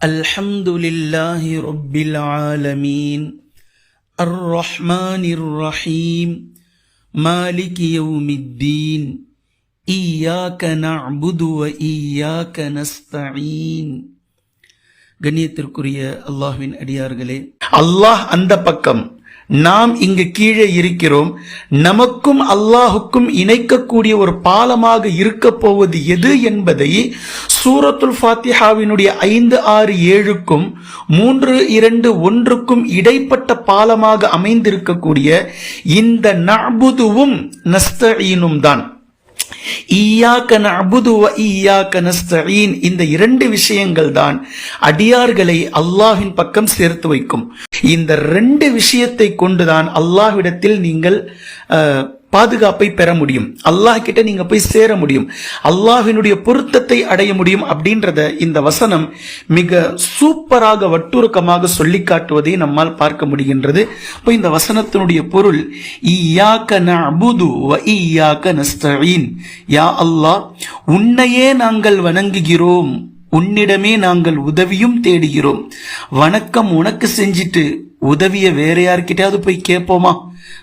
الحمد لله رب العالمين الرحمن الرحيم مالك يوم الدين إياك نعبد وإياك نستعين கண்ணியத்திற்குரிய அல்லாஹ்வின் அடியார்களே அல்லாஹ் அந்த பக்கம் நாம் இங்கு கீழே இருக்கிறோம். நமக்கும் அல்லாஹுக்கும் இணைக்கக்கூடிய ஒரு பாலமாக இருக்க போவது எது என்பதை சூரத்துல் ஃபாத்திஹாவினுடைய ஐந்து ஆறு ஏழுக்கும் மூன்று இரண்டு ஒன்றுக்கும் இடைப்பட்ட பாலமாக அமைந்திருக்கக்கூடிய இந்த நபுதுவும் நஸ்தீனும் தான் ஈயாக்க நஅபுது ஈயாக்க நஸ்தஈன். இந்த இரண்டு விஷயங்கள் தான் அடியார்களை அல்லாஹின் பக்கம் சேர்த்து வைக்கும். இந்த ரெண்டு விஷயத்தை கொண்டுதான் அல்லாஹ்விடத்தில் நீங்கள் அஹ், பாதுகாப்பை பெற முடியும். அல்லாஹ் கிட்ட நீங்க போய் சேர முடியும். அல்லாஹினுடைய பொருத்தத்தை அடைய முடியும் அப்படின்றத இந்த வசனம் மிக சூப்பராக வட்டுருக்கமாக சொல்லி காட்டுவதை நம்மால் பார்க்க முடிகின்றது. இப்போ இந்த வசனத்தினுடைய பொருள் ஈயாக்க நஅபுது வ ஈயாக்க நஸ்தஈன். யா அல்லாஹ் உன்னையே நாங்கள் வணங்குகிறோம். உன்னிடமே நாங்கள் உதவியும் தேடுகிறோம். வணக்கம் உனக்கு செஞ்சிட்டு உதவிய வேற யார்கிட்டயாவது போய் கேட்போமா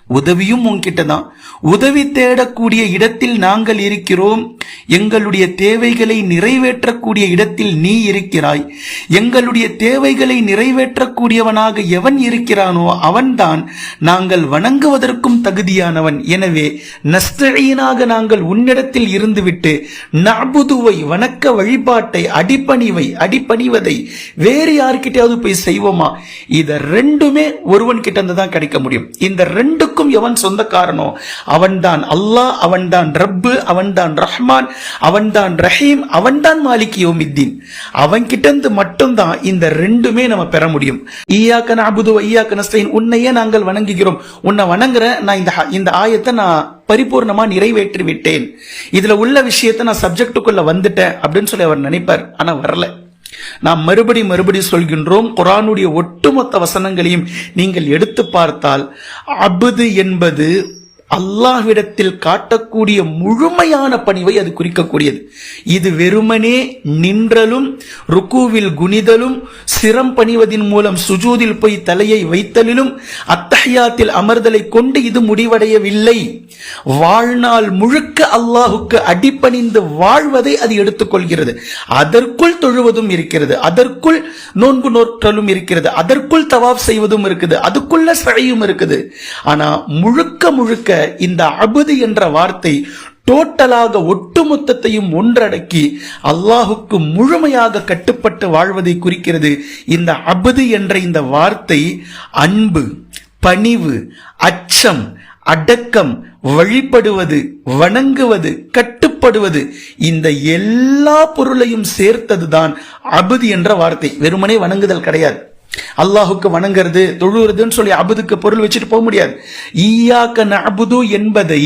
உதவியும் உன்கிட்ட தான் உதவி தேடக்கூடிய இடத்தில் நாங்கள் இருக்கிறோம். எங்களுடைய தேவைகளை நிறைவேற்றக்கூடிய இடத்தில் நீ இருக்கிறாய். எங்களுடைய தேவைகளை நிறைவேற்றக்கூடியவனாக எவன் இருக்கிறானோ அவன்தான் நாங்கள் வணங்குவதற்கும் தகுதியானவன். எனவே நஸ்தீனாக நாங்கள் உன்னிடத்தில் இருந்துவிட்டு நபுதுவை வணக்க வழிபாட்டை அடிப்பணிவை அடிப்பணிவதை வேறு யார்கிட்டயாவது போய் செய்வோமா? இத ரெண்டுமே ஒருவன் கிட்ட இருந்து தான் கிடைக்க முடியும். இந்த ரெண்டுக்கும் எவன் சொந்தக்காரனோ அவன்தான் அல்லாஹ் அவன்தான் ரப்பு அவன்தான் ரஹ்மான் அவன்தான் ரஹீம் அவன்தான் மாலிக் யோமித்தீன். அவன் கிட்ட இருந்து மட்டும்தான் இந்த ரெண்டுமே நம்ம பெற முடியும். ஈயாக்க அபுது வ ஈயாக்க உன்னையே நாங்கள் வணங்குகிறோம். உன்னை வணங்குற நான் இந்த இந்த ஆயத்தை நான் பரிபூர்ணமா நிறைவேற்றி விட்டேன் இதுல உள்ள விஷயத்தை நான் சப்ஜெக்டுக்குள்ள வந்துட்டேன் அப்படின்னு சொல்லி அவர் நினைப்பார். ஆனா வரல. நாம் மறுபடி மறுபடி சொல்கின்றோம் குரானுடைய ஒட்டுமொத்த வசனங்களையும் நீங்கள் எடுத்து பார்த்தால் அபுது என்பது அல்லாஹ்விடத்தில் காட்டக்கூடிய முழுமையான பணிவை அது குறிக்கக்கூடியது. இது வெறுமனே நின்றலும் ருக்குவில் குனிதலும் சிரம் பணிவதின் மூலம் சுஜூதில் போய் தலையை வைத்தலிலும் அத்தஹியாத்தில் அமர்தலை கொண்டு இது முடிவடையவில்லை. வாழ்நாள் முழுக்க அல்லாஹுக்கு அடிபணிந்து வாழ்வதை அது எடுத்துக்கொள்கிறது. அதற்குள் தொழுவதும் இருக்கிறது. அதற்குள் நோன்பு நோற்றலும் இருக்கிறது. அதற்குள் தவாப் செய்வதும் இருக்குது. அதுக்குள்ள சழையும் இருக்குது. ஆனா முழுக்க முழுக்க இந்த அபுது என்ற வார்த்தை டோட்டலாக ஒட்டுமொத்தத்தையும் ஒன்றடக்கி அல்லாஹுக்கு முழுமையாக கட்டுப்பட்டு வாழ்வதை குறிக்கிறது. இந்த அபுது என்ற இந்த வார்த்தை அன்பு பணிவு அச்சம் அடக்கம் வழிபடுவது வணங்குவது கட்டுப்படுவது இந்த எல்லா பொருளையும் சேர்த்ததுதான் அபுது என்ற வார்த்தை. வெறுமனே வணங்குதல் கிடையாது. அல்லாஹுக்கு வணங்குறது தொழுகிறதுன்னு சொல்லி அபுதுக்கு பொருள் வச்சுட்டு போக முடியாது. ஈயாக்க நபுது என்பதை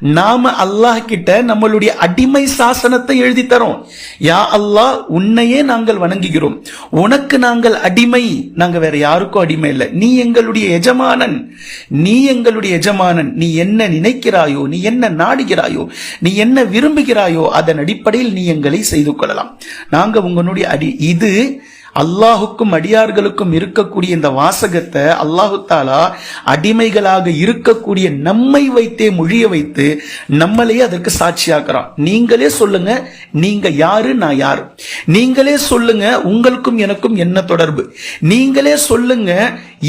நாம அல்லாஹ் கிட்ட நம்மளுடைய அடிமை சாசனத்தை எழுதி தரோம். யா அல்லாஹ் உன்னையே நாங்கள் வணங்குகிறோம். உனக்கு நாங்கள் அடிமை. நாங்க வேற யாருக்கும் அடிமை இல்லை. நீ எங்களுடைய எஜமானன். நீ எங்களுடைய எஜமானன். நீ என்ன நினைக்கிறாயோ நீ என்ன நாடுகிறாயோ நீ என்ன விரும்புகிறாயோ அதன் அடிப்படையில் நீ எங்களை செய்து கொள்ளலாம். நாங்க உங்களுடைய அடி இது அல்லாஹுக்கும் அடியார்களுக்கும் இருக்கக்கூடிய இந்த வாசகத்தை அல்லாஹு தாலா அடிமைகளாக இருக்கக்கூடிய நம்மை வைத்தே மொழிய வைத்து நம்மளையே அதற்கு சாட்சியாக்குறான். நீங்களே சொல்லுங்க நீங்க யாரு நான் யாரு? நீங்களே சொல்லுங்க உங்களுக்கும் எனக்கும் என்ன தொடர்பு? நீங்களே சொல்லுங்க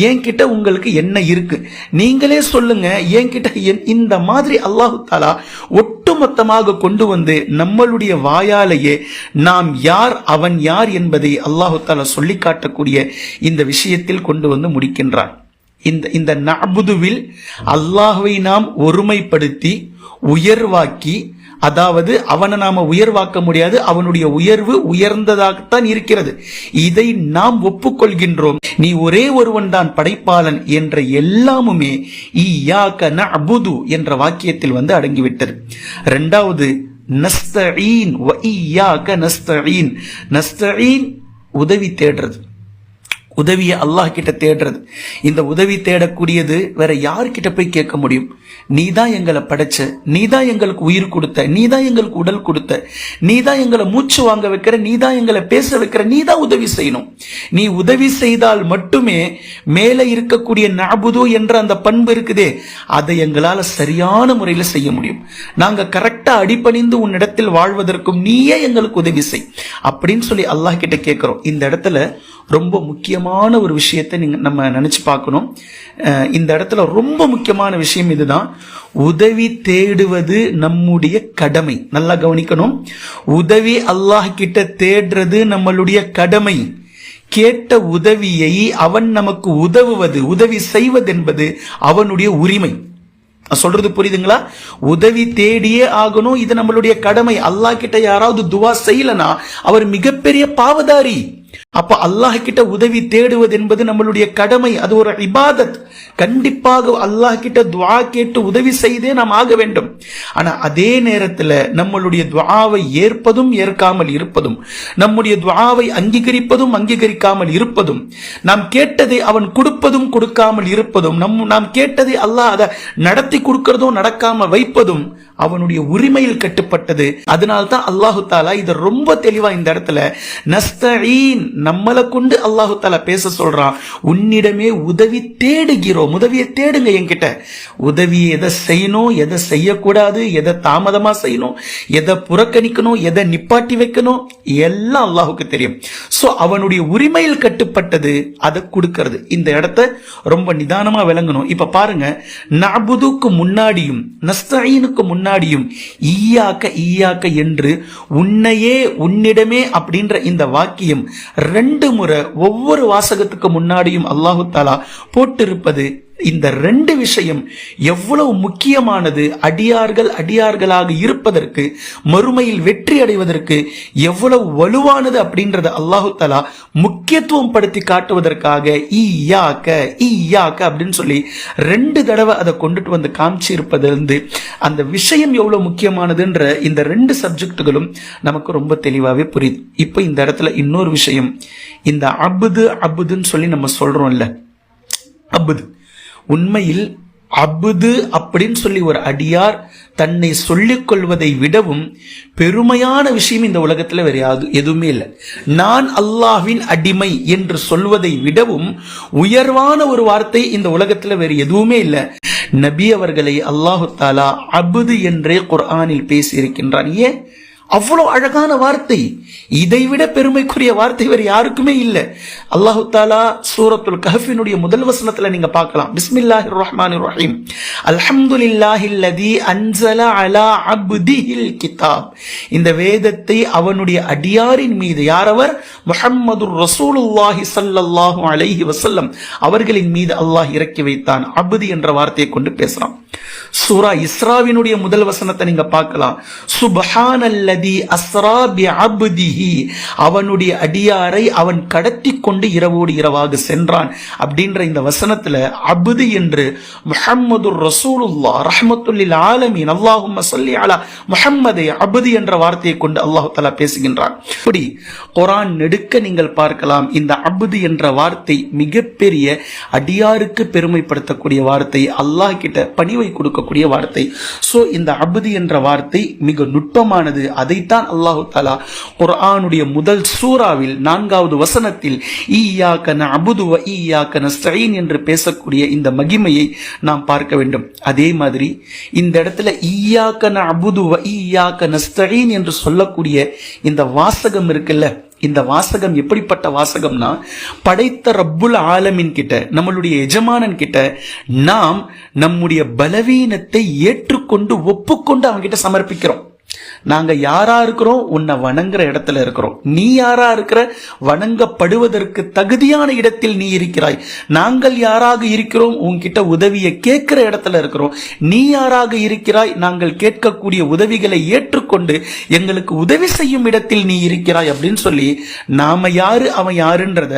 என்கிட்ட உங்களுக்கு என்ன இருக்கு? நீங்களே சொல்லுங்க என்கிட்ட என்- இந்த மாதிரி அல்லாஹு தாலா ஒட்டுமொத்தமாக கொண்டு வந்து நம்மளுடைய வாயாலேயே நாம் யார் அவன் யார் என்பதை அல்லாஹு தாலா அல்லாஹால சொல்லி காட்டக்கூடிய இந்த விஷயத்தில் கொண்டு வந்து முடிக்கின்றான். இந்த இந்த நபுதுவில் அல்லாஹுவை நாம் ஒருமைப்படுத்தி உயர்வாக்கி அதாவது அவனை நாம உயர்வாக்க முடியாது அவனுடைய உயர்வு உயர்ந்ததாகத்தான் இருக்கிறது. இதை நாம் ஒப்புக்கொள்கின்றோம். நீ ஒரே ஒருவன் தான் படைப்பாளன் என்ற எல்லாமுமே அபுது என்ற வாக்கியத்தில் வந்து அடங்கிவிட்டது. இரண்டாவது நஸ்தீன் நஸ்தீன் ஈயாக்க உதவி தேடுறது. உதவியை அல்லாஹ் கிட்ட தேடுறது. இந்த உதவி தேடக்கூடியது வேற யார்கிட்ட போய் கேட்க முடியும்? நீ தான் எங்களை படைச்ச நீ தான் எங்களுக்கு உயிர் கொடுத்த நீ தான் எங்களுக்கு உடல் கொடுத்த நீ தான் எங்களை மூச்சு வாங்க வைக்கிற நீ தான் எங்களை பேச வைக்கிற நீ தான் உதவி செய்யணும். நீ உதவி செய்தால் மட்டுமே மேலே இருக்கக்கூடிய நாபுது என்ற அந்த பண்பு இருக்குதே அதை எங்களால சரியான முறையில் செய்ய முடியும். நாங்க கரெக்டா அடிபணிந்து உன்னிடத்தில் வாழ்வதற்கும் நீயே எங்களுக்கு உதவி செய். அப்படின்னு சொல்லி அல்லாஹ் கிட்ட கேட்கிறோம். இந்த இடத்துல ரொம்ப முக்கியமான ஒரு விஷயத்தை நீங்கள் நம்ம நினச்சி பார்க்கணும். இந்த இடத்துல ரொம்ப முக்கியமான விஷயம் இதுதான். உதவி தேடுவது நம்முடைய கடமை. நல்லா கவனிக்கணும். உதவி அல்லாஹ் கிட்ட தேடுறது நம்மளுடைய கடமை. கேட்ட உதவியை அவன் நமக்கு உதவுவது உதவி செய்வதென்பது அவனுடைய உரிமை. சொல்றது புரியுதுங்களா? உதவி தேடியே ஆகணும். இது நம்மளுடைய கடமை. அல்லாஹ் கிட்ட யாராவது துவா செய்யலனா அவர் மிகப்பெரிய பாவதாரி. அப்ப அல்லாஹ் கிட்ட உதவி தேடுவது என்பது நம்மளுடைய கடமை அது ஒரு இபாதத். கண்டிப்பாக அல்லாஹ் கிட்ட துவா கேட்டு உதவி செய்தே நாம் ஆக வேண்டும். ஆனா அதே நேரத்துல நம்மளுடைய துவாவை ஏற்பதும் ஏற்காமல் இருப்பதும் நம்முடைய துவாவை அங்கீகரிப்பதும் அங்கீகரிக்காமல் இருப்பதும் நாம் கேட்டதை அவன் கொடுப்பதும் கொடுக்காமல் இருப்பதும் நம் நாம் கேட்டதை அல்லாஹ் அதை நடத்தி கொடுக்கறதும் நடக்காம வைப்பதும் அவனுடைய உரிமையில் கட்டுப்பட்டது. அதனால்தான் அல்லாஹு தாலா இதை ரொம்ப தெளிவா இந்த இடத்துல நஸ்தீன் நம்மளை கொண்டு அல்லாஹு தாலா பேச சொல்றான். உன்னிடமே உதவி தேடுகிறோம். உதவியை தேடுங்க என்கிட்ட. உதவியை எதை செய்யணும் எதை செய்யக்கூடாது எதை தாமதமா செய்யணும் எதை புறக்கணிக்கணும் எதை நிப்பாட்டி வைக்கணும் எல்லாம் அல்லாஹுக்கு தெரியும். சோ அவனுடைய உரிமையில் கட்டுப்பட்டது அதை கொடுக்கறது. இந்த இடத்த ரொம்ப நிதானமா விளங்கணும். இப்ப பாருங்க நபுதுக்கு முன்னாடியும் நஸ்தஈனுக்கு முன்னாடியும் ஈயாக்க ஈயாக்க என்று உன்னையே உன்னிடமே அப்படின்ற இந்த வாக்கியம் ரெண்டு முறை ஒவ்வொரு வாசகத்துக்கு முன்னாடியும் அல்லாஹு தாலா போட்டிருப்பது இந்த ரெண்டு விஷயம் எவ்வளவு முக்கியமானது? அடியார்கள் அடியார்களாக இருப்பதற்கு மறுமையில் வெற்றி அடைவதற்கு எவ்வளவு வலுவானது அப்படின்றத அல்லாஹு தலா முக்கியத்துவம் படுத்தி காட்டுவதற்காக ஈயாக்க ஈயாக்க அப்படின்னு சொல்லி ரெண்டு தடவை அதை கொண்டுட்டு வந்து காமிச்சு இருப்பதிலிருந்து அந்த விஷயம் எவ்வளவு முக்கியமானதுன்ற இந்த ரெண்டு சப்ஜெக்டுகளும் நமக்கு ரொம்ப தெளிவாகவே புரியுது. இப்போ இந்த இடத்துல இன்னொரு விஷயம் இந்த அபுது அபுதுன்னு சொல்லி நம்ம சொல்றோம்ல அபுது. உண்மையில் அபுது அப்படின்னு சொல்லி ஒரு அடியார் தன்னை சொல்லிக் கொள்வதை விடவும் பெருமையான விஷயம் இந்த உலகத்தில் வேற யாது எதுவுமே இல்லை. நான் அல்லாஹ்வின் அடிமை என்று சொல்வதை விடவும் உயர்வான ஒரு வார்த்தை இந்த உலகத்தில் வேறு எதுவுமே இல்லை. நபி அவர்களை அல்லாஹு தாலா அபுது என்றே குர்ஆனில் பேசியிருக்கின்றான். ஏன்? அவ்வளோ அழகான வார்த்தை. இதைவிட பெருமைக்குரிய வார்த்தை வேறு யாருக்குமே இல்லை. அல்லாஹு தாலா சூரத்துல் கஹஃபினுடைய முதல் வசனத்தில் நீங்க பார்க்கலாம். பிஸ்மில்லாஹிர் ரஹ்மான் ரஹீம். அல்ஹம்துலில்லாஹில்லதி அன்சல அலா அப்திஹில் கிதாப். இந்த வேதத்தை அவனுடைய அடியாரின் மீது யாரவர்? முஹம்மது ரசூலுல்லாஹி சல்லல்லாஹு அலைஹி வசல்லம் அவர்களின் மீது அல்லாஹ் இறக்கி வைத்தான். அபுதி என்ற வார்த்தையை கொண்டு பேசுறான். சூரா இஸ்ராவினுடைய முதல் வசனத்தை நீங்க பார்க்கலாம். சுபஹானல்லதி அஸ்ரா பி அப்திஹி அவனுடைய அடியாரை அவன் கடத்தி கொண்டு இரவோடு இரவாக சென்றான். அப்படின்ற இந்த வசனத்துல அபுது என்று முஹம்மது ரசூலுல்லா ரஹமத்துல்லில் ஆலமீன் அல்லாஹும் சொல்லி அலா முஹம்மதை அபுது என்ற வார்த்தையை கொண்டு அல்லாஹு தலா பேசுகின்றான். இப்படி குரான் நெடுக்க நீங்கள் பார்க்கலாம் இந்த அபுது என்ற வார்த்தை மிகப்பெரிய அடியாருக்கு பெருமைப்படுத்தக்கூடிய வார்த்தை. அல்லாஹ் கிட்ட பணிவை கொடுக்க கொடுக்கக்கூடிய வார்த்தை. ஸோ இந்த அபுதி என்ற வார்த்தை மிக நுட்பமானது. அதைத்தான் அல்லாஹு தாலா குர்ஆனுடைய முதல் சூறாவில் நான்காவது வசனத்தில் ஈயா கன அபுதுவ வ கன ஸ்டைன் என்று பேசக்கூடிய இந்த மகிமையை நாம் பார்க்க வேண்டும். அதே மாதிரி இந்த இடத்துல ஈயாக்க நஅபுது வ கன ஸ்டைன் என்று சொல்லக்கூடிய இந்த வாசகம் இருக்குல்ல இந்த வாசகம் எப்படிப்பட்ட வாசகம்னா படைத்த ரப்புல் ஆலமின் கிட்ட நம்மளுடைய எஜமானன் கிட்ட நாம் நம்முடைய பலவீனத்தை ஏற்றுக்கொண்டு ஒப்புக்கொண்டு அவங்க கிட்ட சமர்ப்பிக்கிறோம். நாங்க யாரா இருக்கிறோம் உன்னை வணங்குற இடத்துல இருக்கிறோம். நீ யாரா இருக்கிற வணங்கப்படுவதற்கு தகுதியான இடத்தில் நீ இருக்கிறாய். நாங்கள் யாராக இருக்கிறோம் உன்கிட்ட உதவியை கேட்கிற இடத்துல இருக்கிறோம். நீ யாராக இருக்கிறாய் நாங்கள் கேட்கக்கூடிய உதவிகளை ஏற்றுக்கொண்டு எங்களுக்கு உதவி செய்யும் இடத்தில் நீ இருக்கிறாய் அப்படின்னு சொல்லி நாம யாரு அவன் யாருன்றத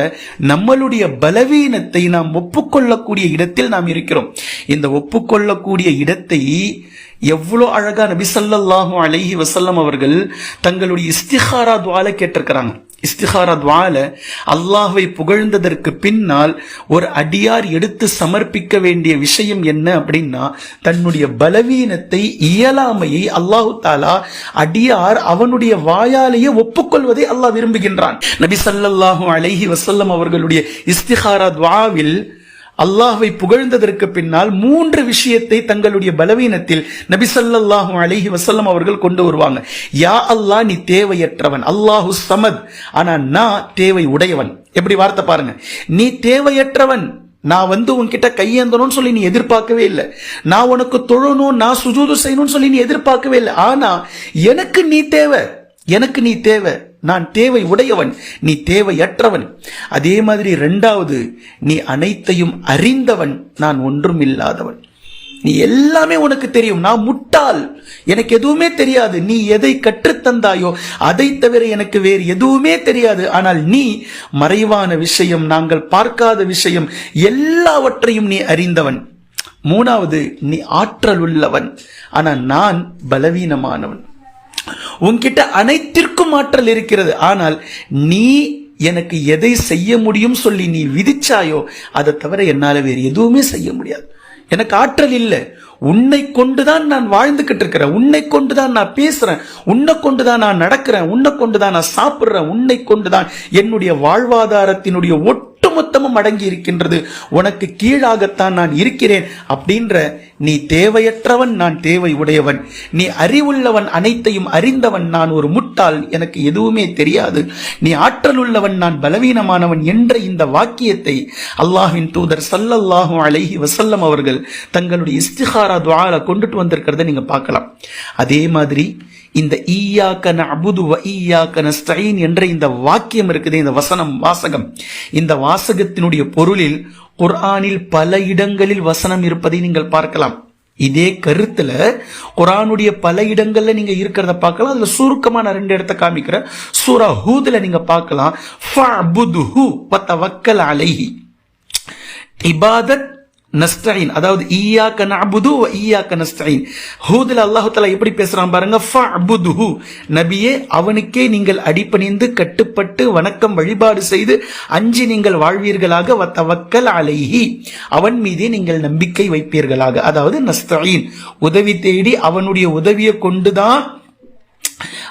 நம்மளுடைய பலவீனத்தை நாம் ஒப்புக்கொள்ளக்கூடிய இடத்தில் நாம் இருக்கிறோம். இந்த ஒப்புக்கொள்ளக்கூடிய இடத்தை எவ்வளோ அழகா நபி ஸல்லல்லாஹு அலஹி வசல்லம் அவர்கள் தங்களுடைய இஸ்திஹாரா துவால கேட்டிருக்கிறாங்க. இஸ்திஹாரா துவால அல்லாஹை புகழ்ந்ததற்கு பின்னால் ஒரு அடியார் எடுத்து சமர்ப்பிக்க வேண்டிய விஷயம் என்ன அப்படின்னா தன்னுடைய பலவீனத்தை இயலாமையை அல்லாஹு தாலா அடியார் அவனுடைய வாயாலேயே ஒப்புக்கொள்வதை அல்லாஹ் விரும்புகின்றான். நபி சல்லாஹூ அலைஹி வசல்லம் அவர்களுடைய இஸ்திஹாரா துவாவில் அல்லாஹ்வை புகழ்ந்ததற்கு பின்னால் மூன்று விஷயத்தை தங்களுடைய பலவீனத்தில் நபி அழகி வசல்லம் அவர்கள் கொண்டு வருவாங்க. யா அல்லாஹ் நீ தேவையற்றவன். அல்லாஹு சமத். ஆனா நான் தேவை உடையவன். எப்படி வார்த்தை பாருங்க. நீ தேவையற்றவன். நான் வந்து உன்கிட்ட கையேந்தணும்னு சொல்லி நீ எதிர்பார்க்கவே இல்லை. நான் உனக்கு தொழணும் நான் சுஜூது செய்யணும்னு சொல்லி நீ எதிர்பார்க்கவே இல்லை. ஆனா எனக்கு நீ தேவை. எனக்கு நீ தேவை. நான் தேவை உடையவன் நீ தேவையற்றவன். அதே மாதிரி ரெண்டாவது நீ அனைத்தையும் அறிந்தவன் நான் ஒன்றும் இல்லாதவன் நீ எல்லாமே உனக்கு தெரியும் நான் முட்டாள். எனக்கு எதுவுமே தெரியாது நீ எதை கற்றுத்தந்தாயோ அதை தவிர எனக்கு வேறு எதுவுமே தெரியாது. ஆனால் நீ மறைவான விஷயம் நாங்கள் பார்க்காத விஷயம் எல்லாவற்றையும் நீ அறிந்தவன். மூணாவது நீ ஆற்றல் உள்ளவன் ஆனால் நான் பலவீனமானவன். உன்கிட்ட அனைத்திற்கும் ஆற்றல் இருக்கிறது. ஆனால் நீ எனக்கு எதை செய்ய முடியும் சொல்லி நீ விதிச்சாயோ அதை தவிர என்னால வேறு எதுவுமே செய்ய முடியாது. எனக்கு ஆற்றல் இல்லை. உன்னை கொண்டுதான் நான் வாழ்ந்துகிட்டு இருக்கிறேன். உன்னை கொண்டுதான் நான் பேசுறேன். உன்னை கொண்டுதான் நான் நடக்கிறேன். உன்னை கொண்டுதான் நான் சாப்பிடுறேன். உன்னை கொண்டுதான் என்னுடைய வாழ்வாதாரத்தினுடைய ஒட்டு ஒட்டுமொத்தமும் அடங்கி இருக்கின்றது உனக்கு கீழாகத்தான் நான் இருக்கிறேன் அப்படின்ற நீ தேவையற்றவன் நான் தேவை உடையவன். நீ அறிவுள்ளவன் அனைத்தையும் அறிந்தவன் நான் ஒரு முட்டாள் எனக்கு எதுவுமே தெரியாது. நீ ஆற்றல் உள்ளவன் நான் பலவீனமானவன் என்ற இந்த வாக்கியத்தை அல்லாஹின் தூதர் சல்லல்லாஹு அலைஹி வசல்லம் அவர்கள் தங்களுடைய இஸ்திஹாரா துவால கொண்டுட்டு வந்திருக்கிறத நீங்க பார்க்கலாம். அதே மாதிரி இந்த ஈயாக்க அபுது வ ஈயாக்க நஸ்தஈன் என்ற இந்த வாக்கியம் இருக்குது இந்த வசனம் வாசகம். இந்த வாசகத்தினுடைய பொருளில் குர்ஆனில் பல இடங்களில் வசனம் இருப்பதை நீங்கள் பார்க்கலாம். இதே கருத்துல குரானுடைய பல இடங்கள்ல நீங்க இருக்கிறத பார்க்கலாம். அதுல சுருக்கமா நான் ரெண்டு இடத்த காமிக்கிறேன். சூரா ஹூதுல நீங்க பார்க்கலாம். ஃபஅபுதுஹு வ தவக்கல் அலைஹி. இபாதத் நஸ்தீன். அதாவது ஈயா நஅபுது ஈயா ஈயாக்க நஸ்தீன். ஹூதுல அல்லாஹ் தலா எப்படி பேசுறான் பாருங்க? ஃபஅபுதுஹு. நபியே அவனுக்கே நீங்கள் அடிபணிந்து கட்டுப்பட்டு வணக்கம் வழிபாடு செய்து அஞ்சி நீங்கள் வாழ்வீர்களாக வத்தவக்கல் அலைஹி. அவன் மீதே நீங்கள் நம்பிக்கை வைப்பீர்களாக. அதாவது நஸ்தீன். உதவி தேடி அவனுடைய உதவியை கொண்டுதான்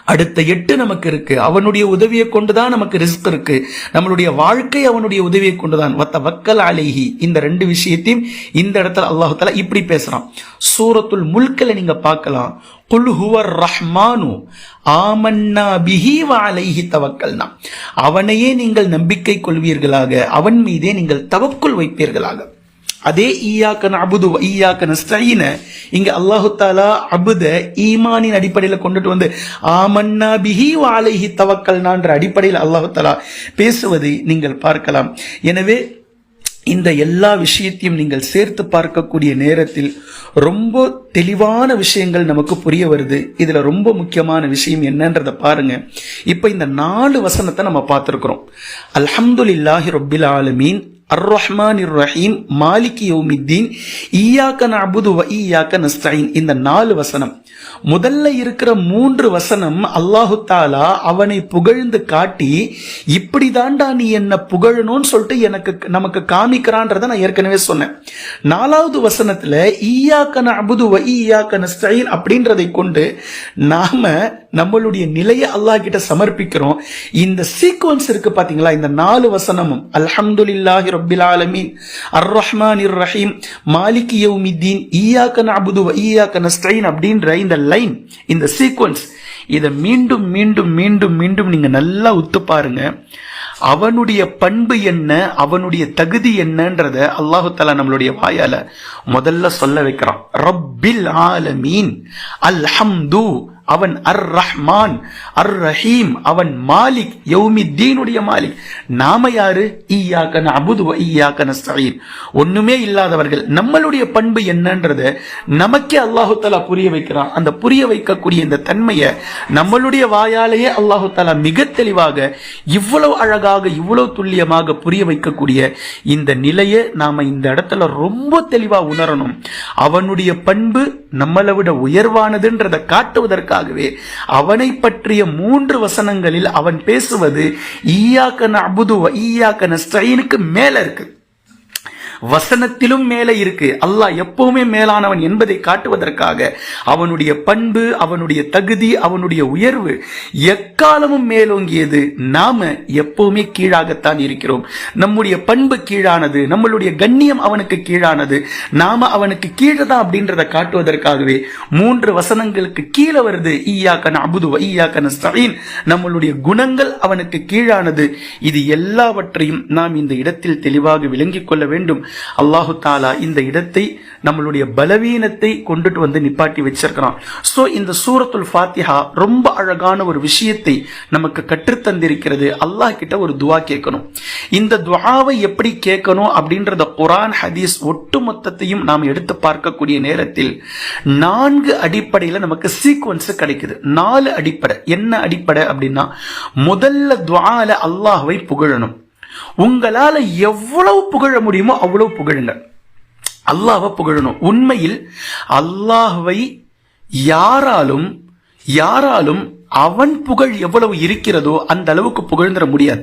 அடுத்த எட்டு நமக்கு இருக்கு. அவனுடைய உதவியை கொண்டுதான் நமக்கு ரிஸ்க் இருக்கு. நம்மளுடைய வாழ்க்கை அவனுடைய உதவியை கொண்டுதான். வத்த வக்கல் அலைஹி. இந்த ரெண்டு விஷயத்தையும் இந்த இடத்துல அல்லாஹு இப்படி பேசுறான். சூரத்துல் முல்கல நீங்க பார்க்கலாம். குல் ஹுவர் ரஹ்மானு. ஆமன்னா பிஹி அலைஹி தவக்கல்னா. அவனையே நீங்கள் நம்பிக்கை கொள்வீர்களாக. அவன் மீதே நீங்கள் தவக்குள் வைப்பீர்களாக. அதே ஈயாக்கன் அபுது ஈயாக்கன் ஸ்டைன இங்க அல்லாஹு தாலா அபுத ஈமானின் அடிப்படையில கொண்டுட்டு வந்து ஆமன்னா பிஹி வாலைஹி தவக்கல்னான்ற அடிப்படையில் அல்லாஹு தாலா பேசுவதை நீங்கள் பார்க்கலாம். எனவே இந்த எல்லா விஷயத்தையும் நீங்கள் சேர்த்து பார்க்கக்கூடிய நேரத்தில் ரொம்ப தெளிவான விஷயங்கள் நமக்கு புரிய வருது. இதுல ரொம்ப முக்கியமான விஷயம் என்னன்றதை பாருங்க. இப்ப இந்த நாலு வசனத்தை நம்ம பார்த்திருக்கிறோம். அல்ஹம்துலில்லாஹி ரொப்பில் ஆலமீன். அர் ரஹ்மான் இர் ரஹீம் மாலிக் யோமித்தீன் ஈயாக்க நபுது வ ஈயாக்க நஸ்தீன் இந்த நாலு வசனம். முதல்ல இருக்கிற மூன்று வசனம் அல்லாஹு தாலா அவனை புகழ்ந்து காட்டி இப்படி தாண்டா நீ என்ன புகழணும்னு சொல்லிட்டு எனக்கு நமக்கு காமிக்கிறான்றத நான் ஏற்கனவே சொன்னேன். நாலாவது வசனத்துல ஈயாக்க நஅபுது வ ஈயாக்க ஸ்டைன் அப்படின்றதை கொண்டு நாம நம்மளுடைய நிலையை அல்லாஹ் கிட்ட சமர்ப்பிக்கிறோம். இந்த சீக்வன்ஸ் இருக்கு பாத்தீங்களா? இந்த நாலு வசனமும். அல்ஹம்துலில்லாஹி ரப்பில் ஆலமீன். அர் ரஹ்மான் இர் ரஹீம் மாலிக் யௌமித்தீன். ஈயாக்க நபுது ஈயாக்க நஸ்டைன் அப்படின்ற இந்த லைன் இந்த சீக்வன்ஸ் இதை மீண்டும் மீண்டும் மீண்டும் மீண்டும் நீங்கள் நல்லா உத்து பாருங்க. அவனுடைய பண்பு என்ன அவனுடைய தகுதி என்னன்றத அல்லாஹு தாலா நம்மளுடைய வாயால முதல்ல சொல்ல வைக்கிறான். ரப்பில் ஆலமீன். அல்ஹம்து. அவன் அர் ரஹ்மான் அர் ரஹீம் அவன் மாலிக் யௌமி தீனுடைய மாலிக். நாம யாரு? ஈயாக்க அபுது வ ஈயாக்க ஒண்ணுமே இல்லாதவர்கள். நம்மளுடைய பண்பு என்னன்றத நமக்கே அல்லாஹு தஆலா புரிய வைக்கிறான். அந்த புரிய வைக்கக்கூடிய இந்த தன்மையை நம்மளுடைய வாயாலேயே அல்லாஹு தலா மிக தெளிவாக இவ்வளவு அழகாக இவ்வளவு துல்லியமாக புரிய வைக்கக்கூடிய இந்த நிலையை நாம இந்த இடத்துல ரொம்ப தெளிவா உணரணும். அவனுடைய பண்பு நம்மளை விட உயர்வானதுன்றதை காட்டுவதற்காக ஆகவே அவனை பற்றிய மூன்று வசனங்களில் அவன் பேசுவது ஈயாக்க அபுதுவ ஈயாக்க நஸ்டைனுக்கு மேல இருக்குது வசனத்திலும் மேலே இருக்கு. அல்லாஹ் எப்பவுமே மேலானவன் என்பதை காட்டுவதற்காக அவனுடைய பண்பு அவனுடைய தகுதி அவனுடைய உயர்வு எக்காலமும் மேலோங்கியது. நாம எப்பவுமே கீழாகத்தான் இருக்கிறோம். நம்முடைய பண்பு கீழானது நம்மளுடைய கண்ணியம் அவனுக்கு கீழானது. நாம அவனுக்கு கீழே தான் அப்படின்றத காட்டுவதற்காகவே மூன்று வசனங்களுக்கு கீழே வருது. ஈயாக்கன் அபுது ஈயாக்கன் ஸ்டீன் நம்மளுடைய குணங்கள் அவனுக்கு கீழானது. இது எல்லாவற்றையும் நாம் இந்த இடத்தில் தெளிவாக விளங்கிக் கொள்ள வேண்டும். அல்லாஹு தாலா இந்த இடத்தை நம்மளுடைய பலவீனத்தை கொண்டுட்டு வந்து நிப்பாட்டி வச்சிருக்கிறான். ஸோ இந்த சூரத்துல் ஃபாத்திஹா ரொம்ப அழகான ஒரு விஷயத்தை நமக்கு கற்றுத்தந்திருக்கிறது அல்லாஹ் கிட்ட ஒரு துவா கேட்கணும். இந்த துவாவை எப்படி கேட்கணும் அப்படின்றத குரான் ஹதீஸ் ஒட்டு மொத்தத்தையும் நாம் எடுத்து பார்க்கக்கூடிய நேரத்தில் நான்கு அடிப்படையில் நமக்கு சீக்வன்ஸ் கிடைக்குது. நாலு அடிப்படை. என்ன அடிப்படை அப்படின்னா முதல்ல துவால அல்லாஹ்வை புகழணும். உங்களால் எவ்வளவு புகழ முடியுமோ அவ்வளவு புகழுங்க அல்லாஹை புகழணும். உண்மையில் அல்லாஹுவை யாராலும் யாராலும் அவன் புகழ் எவ்வளவு இருக்கிறதோ அந்த அளவுக்கு புகழ்ந்துட முடியாது.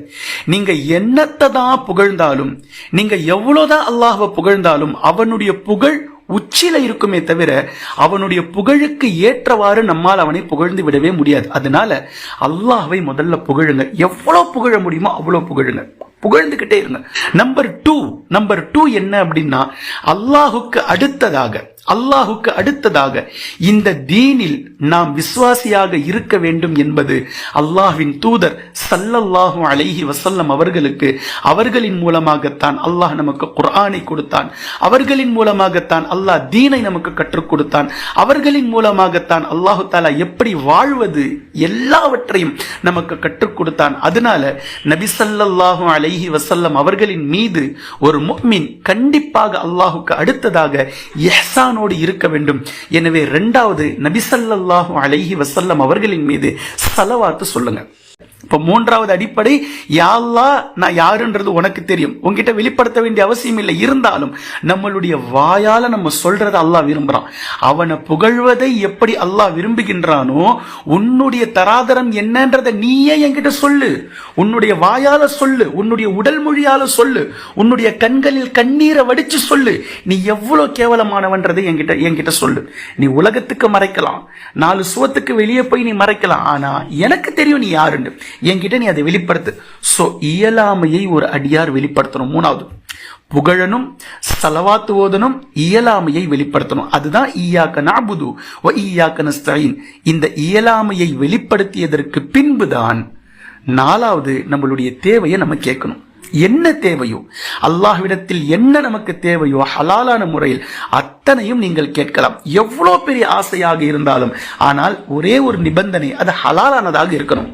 நீங்க என்னத்தை தான் புகழ்ந்தாலும் நீங்க எவ்வளவுதான் அல்லாஹ்வை புகழ்ந்தாலும் அவனுடைய புகழ் உச்சில இருக்குமே தவிர அவனுடைய புகழுக்கு ஏற்றவாறு நம்மால் அவனை புகழ்ந்து விடவே முடியாது. அதனால அல்லாஹ்வை முதல்ல புகழுங்க. எவ்வளவு புகழ முடியுமோ அவ்வளவு புகழுங்க. புகழ்ந்துகிட்டே இருங்க. நம்பர் டூ நம்பர் டூ என்ன அப்படின்னா அல்லாஹுக்கு அடுத்ததாக அல்லாஹுக்கு அடுத்ததாக இந்த தீனில் நாம் விசுவாசியாக இருக்க வேண்டும் என்பது அல்லாஹ்வின் தூதர் சல்லல்லாஹு அலைஹி வசல்லம் அவர்களுக்கு அவர்களின் மூலமாகத்தான் அல்லாஹ் நமக்கு குர்ஆனை கொடுத்தான் அவர்களின் மூலமாகத்தான் அல்லாஹ் தீனை நமக்கு கற்றுக் கொடுத்தான் அவர்களின் மூலமாகத்தான் அல்லாஹு தாலா எப்படி வாழ்வது எல்லாவற்றையும் நமக்கு கற்றுக் கொடுத்தான். அதனால நபி சல்லல்லாஹு அலைஹி வசல்லம் அவர்களின் மீது ஒரு முக்மின் கண்டிப்பாக அல்லாஹுக்கு அடுத்ததாக ஈமானோடு இருக்க வேண்டும். எனவே இரண்டாவது நபிசல்லாஹு அலைஹி வசல்லம் அவர்களின் மீது சலவாத்து சொல்லுங்க இப்ப மூன்றாவது அடிப்படை யாழ்லா நான் யாருன்றது உனக்கு தெரியும். உங்ககிட்ட வெளிப்படுத்த வேண்டிய அவசியம் இல்லை. இருந்தாலும் நம்மளுடைய வாயால நம்ம சொல்றதை அல்லாஹ் விரும்புறான். அவனை புகழ்வதை எப்படி அல்லாஹ் விரும்புகின்றானோ உன்னுடைய தராதரம் என்னன்றத நீயே என்கிட்ட சொல்லு. உன்னுடைய வாயால சொல்லு. உன்னுடைய உடல் மொழியால சொல்லு. உன்னுடைய கண்களில் கண்ணீரை வடிச்சு சொல்லு. நீ எவ்வளவு கேவலமானவன்றதை என்கிட்ட என்கிட்ட சொல்லு. நீ உலகத்துக்கு மறைக்கலாம். நாலு சுவத்துக்கு வெளியே போய் நீ மறைக்கலாம். ஆனா எனக்கு தெரியும் நீ யாருன்னு. என்கிட்ட நீ அதை வெளிப்படுத்து. ஸோ இயலாமையை ஒரு அடியார் வெளிப்படுத்தணும். மூணாவது புகழனும் சலவாத்து ஓதனும் இயலாமையை வெளிப்படுத்தணும். அதுதான் ஈயாக்க நாபுது வ ஈயாக்க இந்த இயலாமையை வெளிப்படுத்தியதற்கு பின்புதான் நாலாவது நம்மளுடைய தேவையை நம்ம கேட்கணும். என்ன தேவையோ அல்லாஹ்விடத்தில் என்ன நமக்கு தேவையோ ஹலாலான முறையில் அத்தனையும் நீங்கள் கேட்கலாம். எவ்வளோ பெரிய ஆசையாக இருந்தாலும் ஆனால் ஒரே ஒரு நிபந்தனை அது ஹலாலானதாக இருக்கணும்.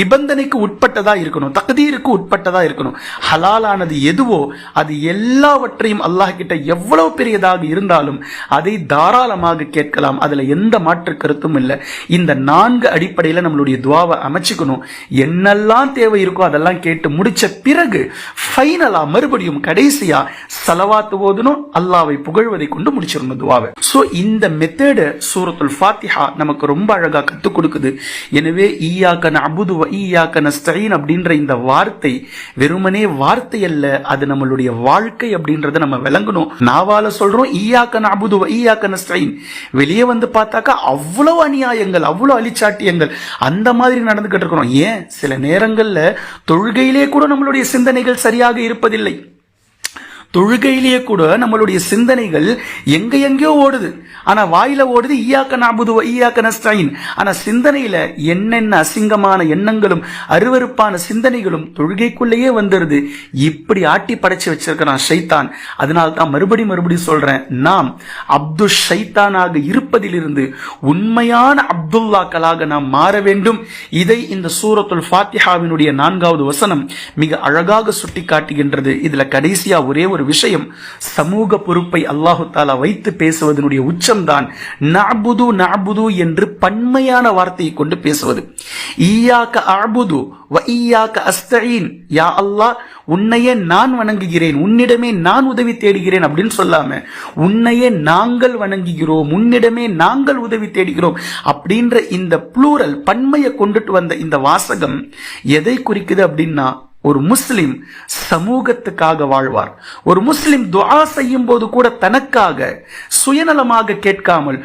நிபந்தனைக்கு உட்பட்டதாக இருக்கணும் தகுதீருக்கு உட்பட்டதாக இருக்கணும். ஹலாலானது எதுவோ அது எல்லாவற்றையும் அல்லாஹ் கிட்ட எவ்வளோ பெரியதாக இருந்தாலும் அதை தாராளமாக கேட்கலாம். அதில் எந்த மாற்று கருத்தும் இல்லை. இந்த நான்கு அடிப்படையில் நம்மளுடைய துவாவை அமைச்சுக்கணும். என்னெல்லாம் தேவை இருக்கோ அதெல்லாம் கேட்டு முடிச்ச பிறகு ஃபைனலா மறுபடியும் கடைசியா சலவாத்து ஓதணும் அல்லாவை புகழ்வதை கொண்டு முடிச்சிடணும் துவாவை. ஸோ இந்த மெத்தேடு சூரத்துல் ஃபாத்திஹா நமக்கு ரொம்ப அழகா கற்றுக் கொடுக்குது. எனவே ஈயாக்கன் நபுது ஈயாக்கன் நஸ்தீன் அப்படின்ற இந்த வார்த்தை வெறுமனே வார்த்தை அல்ல அது நம்மளுடைய வாழ்க்கை அப்படின்றத நம்ம விளங்கணும். நாவால சொல்றோம் ஈயாக்கன் நபுது ஈயாக்கன் நஸ்தீன் வெளியே வந்து பார்த்தாக்கா அவ்வளவு அநியாயங்கள் அவ்வளவு அலிச்சாட்டியங்கள் அந்த மாதிரி நடந்துகிட்டு இருக்கிறோம். ஏன்? சில நேரங்களில் தொழுகையிலே கூட நம்மளுடைய சிந்தனை சரியாக இருப்பதில்லை. தொழுகையிலேயே கூட நம்மளுடைய சிந்தனைகள் எங்க எங்கேயோ ஓடுது. ஆனா வாயில ஓடுது ஈயாக்க நாபுது ஈயாக்க நஸ்டாயின் ஆனா சிந்தனையில என்னென்ன அசிங்கமான எண்ணங்களும் அருவருப்பான சிந்தனைகளும் தொழுகைக்குள்ளேயே வந்துருது. இப்படி ஆட்டி படைச்சு வச்சிருக்கிறான் ஷைத்தான். அதனால தான் மறுபடி மறுபடியும் சொல்றேன் நாம் அப்து ஷைத்தானாக இருப்பதிலிருந்து உண்மையான அப்துல்லாக்களாக நாம் மாற வேண்டும். இதை இந்த சூரத்துல் ஃபாத்திஹாவினுடைய நான்காவது வசனம் மிக அழகாக சுட்டி காட்டுகின்றது இதுல கடைசியா ஒரே ஒரு விஷயம். சமூக பொறுப்பை அல்லாஹு தாலா வைத்து பேசுவதனுடைய உச்சம்தான். நாபுது நாபுது என்று பன்மையான வார்த்தையை கொண்டு பேசுவது. ஈயாக்க அபுது வ ஈயாக்க அஸ்தஈன். யா அல்லாஹ் உன்னையே நான் வணங்குகிறேன் உன்னிடமே நான் உதவி தேடுகிறேன் அப்படின்னு சொல்லாம உன்னையே நாங்கள் வணங்குகிறோம் உன்னிடமே நாங்கள் உதவி தேடுகிறோம் அப்படின்ற இந்த ப்ளூரல் பன்மையை கொண்டுட்டு வந்த இந்த வாசகம் எதை குறிக்குது அப்படின்னா ஒரு முஸ்லிம் சமூகத்துக்காக வாழ்வார். ஒரு முஸ்லிம் துவா செய்யும் போது கூட தனக்காக சுயநலமாக கேட்காமல்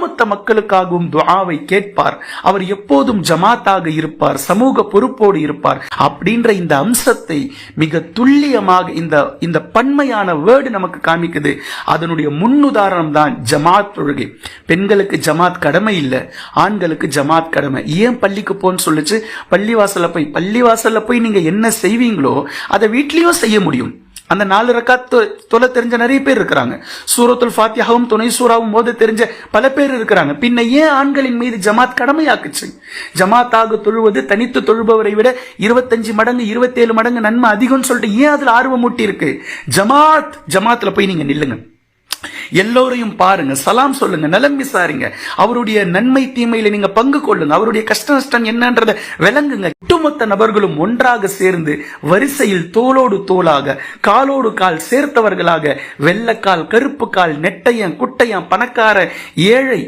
ஒட்டுமொத்த மக்களுக்காகவும் துவாவை கேட்பார். அவர் எப்போதும் ஜமாத்தாக இருப்பார் சமூக பொறுப்போடு இருப்பார். அப்படின்ற இந்த அம்சத்தை மிக துல்லியமாக இந்த இந்த பன்மையான வேர்டு நமக்கு காமிக்குது. அதனுடைய முன்னுதாரணம் தான் ஜமாத் தொழுகை. பெண்களுக்கு ஜமாத் கடமை இல்லை ஆண்களுக்கு ஜமாத் கடமை. ஏன் பள்ளிக்கு போன்னு சொல்லிச்சு? பள்ளிவாசல்ல போய் பள்ளிவாசல்ல போய் நீங்க என்ன செய்வீங்களோ அதை வீட்லயும் செய்ய முடியும். அந்த நாலு ரக்கா தொ- தொலை தெரிஞ்ச நிறைய பேர் இருக்கிறாங்க. சூரத்துல் ஃபாத்தியாவும் துணை சூறாவும் போது தெரிஞ்ச பல பேர் இருக்கிறாங்க. பின்ன ஏன் ஆண்களின் மீது ஜமாத் கடமையாக்குச்சு? ஜமாத்தாக தொழுவது தனித்து தொழுபவரை விட இருபத்தஞ்சு மடங்கு இருபத்தேழு மடங்கு நன்மை அதிகம்னு சொல்லிட்டு ஏன் அதுல ஆர்வம் மூட்டி இருக்கு ஜமாத் ஜமாத்தில் போய் நீங்க நில்லுங்க. எல்லோரையும் பாருங்க சலாம் சொல்லுங்க நலம் விசாரிங்க. அவருடைய நன்மை தீமையில நீங்க பங்கு கொள்ளுங்க அவருடைய கஷ்ட நஷ்டம் என்னன்றத விளங்குங்க. ஒட்டுமொத்த நபர்களும் ஒன்றாக சேர்ந்து வரிசையில் தோளோடு தோளாக காலோடு கால் சேர்த்தவர்களாக வெள்ளக்கால் கருப்பு கால் நெட்டையன் குட்டையன் பணக்கார ஏழை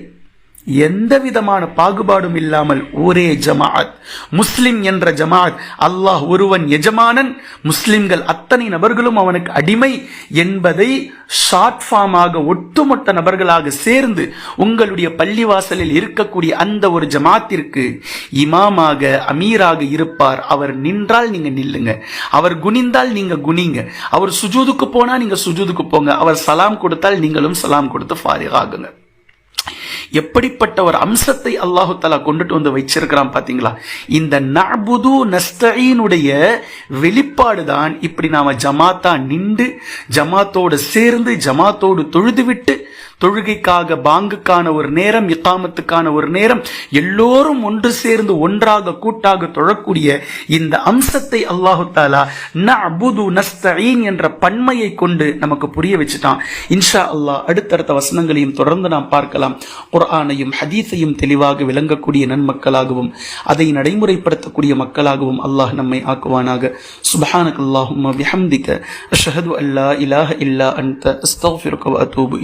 எந்த விதமான பாகுபாடும் இல்லாமல் ஒரே ஜமாஅத். முஸ்லிம் என்ற ஜமாஅத் அல்லாஹ் ஒருவன் எஜமானன் முஸ்லிம்கள் அத்தனை நபர்களும் அவனுக்கு அடிமை என்பதை ஷார்ட் ஃபார்மாக ஒட்டுமொத்த நபர்களாக சேர்ந்து உங்களுடைய பள்ளிவாசலில் இருக்கக்கூடிய அந்த ஒரு ஜமாத்திற்கு இமாமாக அமீராக இருப்பார். அவர் நின்றால் நீங்க நில்லுங்க. அவர் குனிந்தால் நீங்க குனிங்க. அவர் சுஜூதுக்கு போனா நீங்க சுஜூதுக்கு போங்க. அவர் சலாம் கொடுத்தால் நீங்களும் சலாம் கொடுத்து ஃபாரிகாகுங்க எப்படிப்பட்ட ஒரு அம்சத்தை அல்லாஹு தலா கொண்டுட்டு வந்து வச்சிருக்கிறான் பாத்தீங்களா? இந்த நபுது நஸ்தீனுடைய வெளிப்பாடு தான் இப்படி நாம ஜமாத்தா நின்று ஜமாத்தோடு சேர்ந்து ஜமாத்தோடு தொழுதுவிட்டு தொழுகைக்காக பாங்குக்கான ஒரு நேரம் இக்காமத்துக்கான ஒரு நேரம் எல்லோரும் ஒன்று சேர்ந்து ஒன்றாக கூட்டாக தொழக்கூடிய இந்த அம்சத்தை அல்லாஹு தாலா நஅபுது நஸ்தீன் என்ற பன்மையை கொண்டு நமக்கு புரிய வச்சுட்டான். இன்ஷா அல்லாஹ் அடுத்தடுத்த வசனங்களையும் தொடர்ந்து நாம் பார்க்கலாம். குர்ஆனையும் ஹதீஸையும் தெளிவாக விளங்கக்கூடிய நன்மக்களாகவும் அதை நடைமுறைப்படுத்தக்கூடிய மக்களாகவும் அல்லாஹ் நம்மை ஆக்குவானாக. சுபஹானக் அல்லாஹும் பிஹம்திக அஷ்ஹது அல்லா இலாஹ இல்லா அன்த அஸ்தக்ஃபிருக வ அத்தூபு